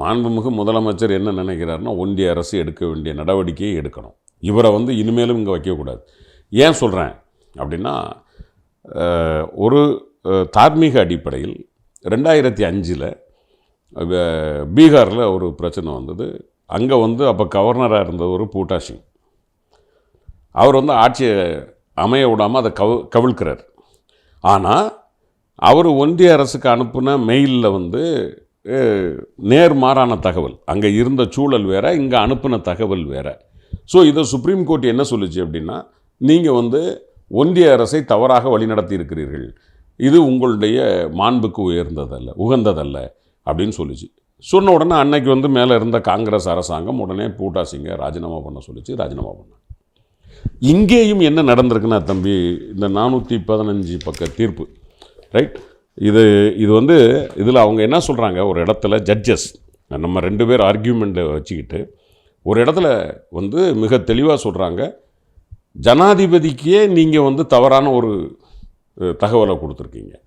மாண்புமிகு முதலமைச்சர் என்ன நினைக்கிறாருன்னா ஒன்றிய அரசு எடுக்க வேண்டிய நடவடிக்கையை எடுக்கணும். இவரை வந்து இனிமேலும் இங்கே வைக்கக்கூடாது ஏன் சொல்கிறேன் அப்படின்னா ஒரு தார்மீக அடிப்படையில் ரெண்டாயிரத்தி அஞ்சில் பீகாரில் ஒரு பிரச்சனை வந்தது. அங்கே வந்து அப்போ கவர்னராக இருந்தவர் பூட்டா சிங். அவர் வந்து ஆட்சியை அமைய விடாமல் அதை கவு கவிழ்க்கிறார். ஆனால் அவர் ஒன்றிய அரசுக்கு அனுப்புன மெயிலில் வந்து நேர்மாறான தகவல். அங்கே இருந்த சூழல் வேறு இங்கே அனுப்பின தகவல் வேறு. ஸோ இதை சுப்ரீம் கோர்ட் என்ன சொல்லுச்சு அப்படின்னா நீங்கள் வந்து ஒன்றிய அரசை தவறாக வழிநடத்தி இருக்கிறீர்கள். இது உங்களுடைய மாண்புக்கு உயர்ந்ததல்ல உகந்ததல்ல அப்படின்னு சொல்லிச்சு. சொன்ன உடனே அன்னைக்கு வந்து மேலே இருந்த காங்கிரஸ் அரசாங்கம் உடனே பூட்டா சிங்கை ராஜினாமா பண்ண சொல்லிச்சு ராஜினாமா பண்ண இங்கேயும் என்ன நடந்திருக்குன்னா தம்பி இந்த நானூற்றி பதினஞ்சு பக்க தீர்ப்பு ரைட் இது இது வந்து இதில் அவங்க என்ன சொல்கிறாங்க ஒரு இடத்துல ஜட்ஜஸ் நம்ம ரெண்டு பேர் ஆர்கியூமெண்ட்டை வச்சுக்கிட்டு ஒரு இடத்துல வந்து மிக தெளிவாக சொல்கிறாங்க ஜனாதிபதிக்கே நீங்கள் வந்து தவறான ஒரு தகவலை கொடுத்துருக்கீங்க.